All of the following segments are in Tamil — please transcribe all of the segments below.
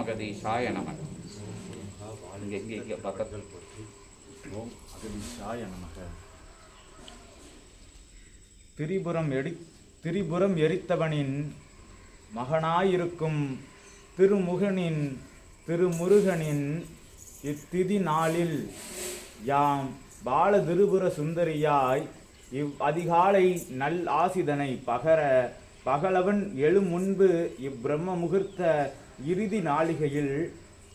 அகதீஷாய நம இங்கே இங்கே இங்கே பக்கத்தில் ஓம் அகதீஷாய நமக. திரிபுரம் எடி திரிபுரம் எரித்தவனின் மகனாயிருக்கும் திருமுகனின் திருமுருகனின் இத்திதி நாளில் யாம் பால திருபுர சுந்தரியாய் இவ் அதிகாலை நல் ஆசிதனை பகர பகலவன் எழு முன்பு இப்பிரம்ம முகூர்த்த இறுதி நாளிகையில்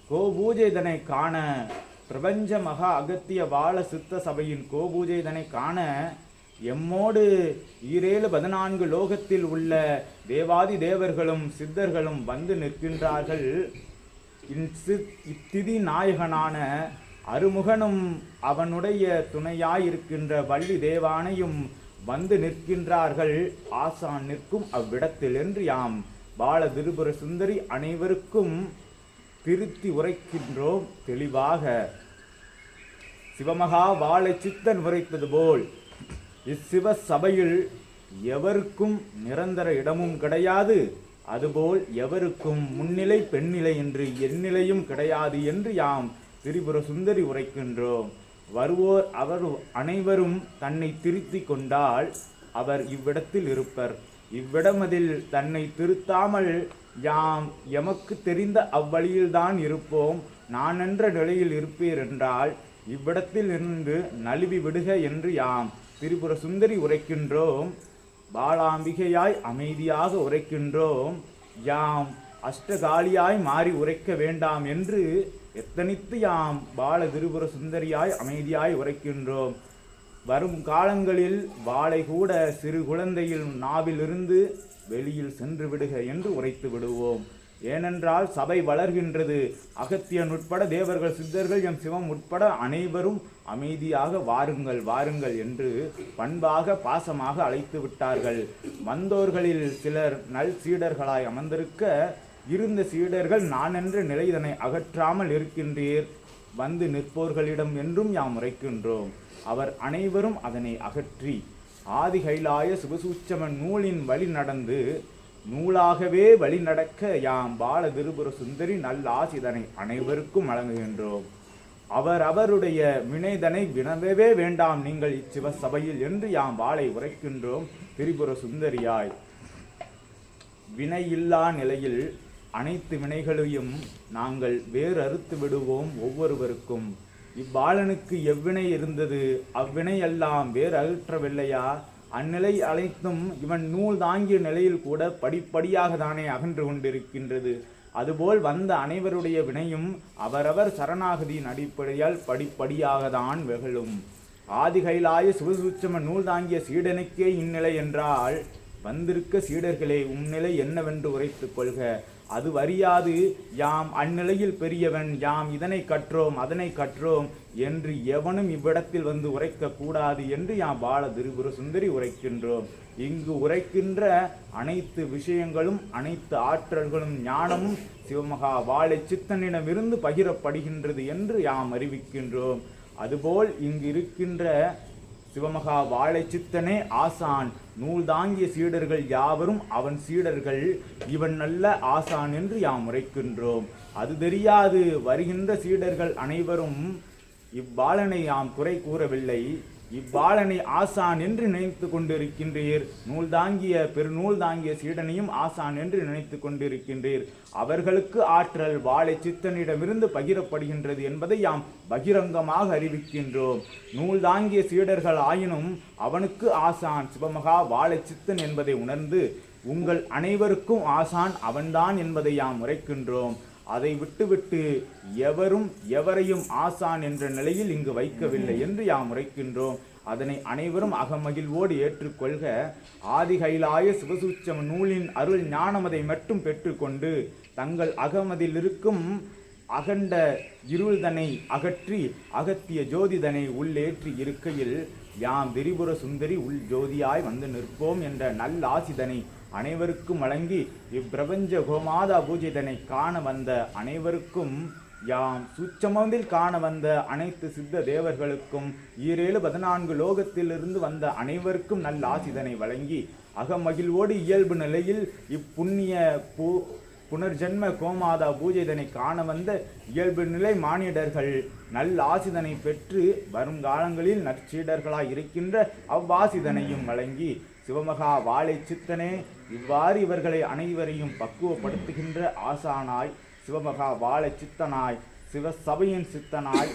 கோபூஜைதனை காண பிரபஞ்ச மகா அகத்திய வாழ சித்த சபையின் கோபூஜைதனை காண எம்மோடு ஈரேழு பதினான்கு லோகத்தில் உள்ள தேவாதி தேவர்களும் சித்தர்களும் வந்து நிற்கின்றார்கள். இத்திதி நாயகனான அருமுகனும் அவனுடைய துணையாயிருக்கின்ற வள்ளி தேவானையும் வந்து நிற்கின்றார்கள். ஆசான் நிற்கும் அவ்விடத்தில் என்று யாம் பால திருபுர சுந்தரி அனைவருக்கும் திருத்தி உரைக்கின்றோம் தெளிவாக. சிவமகா வாழை சித்தன் உரைத்தது போல் இச்சிவ சபையில் எவருக்கும் நிரந்தர இடமும் கிடையாது. அதுபோல் எவருக்கும் முன்னிலை பெண்ணிலை என்று எந்நிலையும் கிடையாது என்று யாம் திரிபுர சுந்தரி உரைக்கின்றோம். வருவோர் அவர் அனைவரும் தன்னை திருத்தி கொண்டால் அவர் இவ்விடத்தில் இருப்பர். இவ்விடமதில் தன்னை திருத்தாமல் யாம் எமக்கு தெரிந்த அவ்வழியில்தான் இருப்போம். நான் என்ற நிலையில் இருப்பீர் என்றால் இவ்விடத்தில் இருந்து நழுவி விடுக என்று யாம் திரிபுர சுந்தரி உரைக்கின்றோம். பாலாம்பிகையாய் அமைதியாக உரைக்கின்றோம். யாம் அஷ்டகாலியாய் மாறி உரைக்க வேண்டாம் என்று எத்தனித்து யாம் பால திரிபுர சுந்தரியாய் அமைதியாய் உரைக்கின்றோம். வரும் காலங்களில் வாளை கூட சிறு குழந்தையில் நாவிலிருந்து வெளியில் சென்று விடுக என்று உரைத்து விடுவோம். ஏனென்றால் சபை வளர்கின்றது. அகத்தியன் உட்பட தேவர்கள் சித்தர்கள் எம் சிவம் உட்பட அனைவரும் அமைதியாக வாருங்கள் வாருங்கள் என்று பண்பாக பாசமாக அழைத்து விட்டார்கள். வந்தோர்களில் சிலர் நல் சீடர்களாய் அமர்ந்திருக்க இருந்த சீடர்கள் நான் என்ற நிலைதனை அகற்றாமல் இருக்கின்றீர். வந்து நிற்போர்களிடம் என்றும் யாம் உரைக்கின்றோம். அவர் அனைவரும் அதனை அகற்றி ஆதி கைலாய சுபசூச்சம நூலின் வழி நடந்து நூலாகவே வழி நடக்க யாம் பால திருபுர சுந்தரி நல்லாசிதனை ஆசிதனை அனைவருக்கும் வழங்குகின்றோம். அவர் அவருடைய வினைதனை வினவவே வேண்டாம் நீங்கள் இச்சிவ சபையில் என்று யாம் வாளை உரைக்கின்றோம் திரிபுர சுந்தரியாய். வினையில்லா நிலையில் அனைத்து வினைகளையும் நாங்கள் வேறறுத்து விடுவோம் ஒவ்வொருவருக்கும். இப்பாலனுக்கு எவ்வினை இருந்தது? அவ்வினை எல்லாம் வேறு அகற்றவில்லையா அந்நிலை அனைத்தும் இவன் நூல் தாங்கிய நிலையில் கூட படிப்படியாக தானே அகன்று கொண்டிருக்கின்றது. அதுபோல் வந்த அனைவருடைய வினையும் அவரவர் சரணாகதியின் அடிப்படையால் படிப்படியாக தான் வெகுளும் ஆதி கைலாய சிவசூச்சம நூல் தாங்கிய சீடனுக்கே இந்நிலை என்றால் வந்திருக்க சீடர்களே உம்நிலை என்னவென்று உரைத்துக் கொள்க. அது வரியாது. யாம் அந்நிலையில் பெரியவன் யாம் இதனை கற்றோம் அதனை கற்றோம் என்று எவனும் இவ்விடத்தில் வந்து உரைக்க கூடாது என்று யாம் பால திருபுர சுந்தரி உரைக்கின்றோம். இங்கு உரைக்கின்ற அனைத்து விஷயங்களும் அனைத்து ஆற்றல்களும் ஞானமும் சிவமகா வாழை சித்தனிடமிருந்து பகிரப்படுகின்றது என்று யாம் அறிவிக்கின்றோம். அதுபோல் இங்கு இருக்கின்ற சிவமகா வாழை சித்தனே ஆசான். நூல் தாங்கிய சீடர்கள் யாவரும் அவன் சீடர்கள். இவன் நல்ல ஆசான் என்று யாம் உரைக்கின்றோம். அது தெரியாது வருகின்ற சீடர்கள் அனைவரும் இவ்பாலனை யாம் குறை கூறவில்லை. இவ்வாளனை ஆசான் என்று நினைத்து கொண்டிருக்கின்றீர். நூல் தாங்கிய பெருநூல் தாங்கிய சீடனையும் ஆசான் என்று நினைத்து கொண்டிருக்கின்றீர். அவர்களுக்கு ஆற்றல் வாழை சித்தனிடமிருந்து பகிரப்படுகின்றது என்பதை யாம் பகிரங்கமாக அறிவிக்கின்றோம். நூல் தாங்கிய சீடர்கள் ஆயினும் அவனுக்கு ஆசான் சிவமகா வாழை சித்தன் என்பதை உணர்ந்து உங்கள் அனைவருக்கும் ஆசான் அவன்தான் என்பதை யாம் உரைக்கின்றோம். அதை விட்டுவிட்டு எவரும் எவரையும் ஆசான் என்ற நிலையில் இங்கு வைக்கவில்லை என்று யாம் உரைக்கின்றோம். அதனை அனைவரும் அகமகிழ்வோடு ஏற்றுக்கொள்க. ஆதி கைலாய நூலின் அருள் ஞானமதை மட்டும் பெற்றுக்கொண்டு தங்கள் அகமதில் இருக்கும் அகண்ட இருள்தனை அகற்றி அகத்திய ஜோதிதனை உள்ளேற்றி இருக்கையில் யாம் திரிபுர சுந்தரி உள் ஜோதியாய் வந்து நிற்போம் என்ற நல்லாசிதனை ஆசிதனை அனைவருக்கும் வழங்கி இப்பிரபஞ்ச கோமாதா பூஜைதனை காண வந்த அனைவருக்கும் யாம் சுச்சமதில் காண வந்த அனைத்து சித்த தேவர்களுக்கும் ஈரேழு பதினான்கு லோகத்திலிருந்து வந்த அனைவருக்கும் நல்ல ஆசிதனை வழங்கி அகமகிழ்வோடு இயல்பு நிலையில் இப்புண்ணிய பூ புனர்ஜென்ம கோமாதா பூஜைதனை காண வந்த இயல்பு நிலை மானிடர்கள் நல் ஆசிதனை பெற்று வருங்காலங்களில் நற்சீடர்களாய் இருக்கின்ற அவ்வாசிதனையும் வழங்கி சிவமகா வாழை சித்தனே. இவ்வாறு இவர்களை அனைவரையும் பக்குவப்படுத்துகின்ற ஆசானாய் சிவமகா வாழை சித்தனாய் சிவசபையின் சித்தனாய்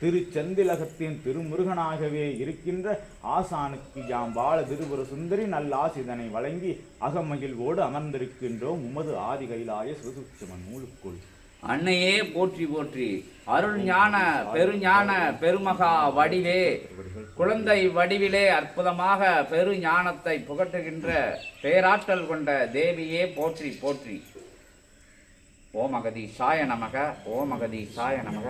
திருச்செந்திலகத்தின் திருமுருகனாகவே இருக்கின்ற ஆசானுக்கு யாம் வாழ திருபுர சுந்தரி நல்லாசிதனை வழங்கி அகமகிழ்வோடு அமர்ந்திருக்கின்றோம். உமது ஆதி கைலாய சுதுட்சம நூலுக்குள். அன்னையே போற்றி போற்றி. அருள் ஞான பெருஞான பெருமகா வடிவே. குழந்தை வடிவிலே அற்புதமாக பெருஞானத்தை புகட்டுகின்ற பேராற்றல் கொண்ட தேவியே போற்றி போற்றி. ஓமகதி சாய நமக ஓமகதி சாய நமக.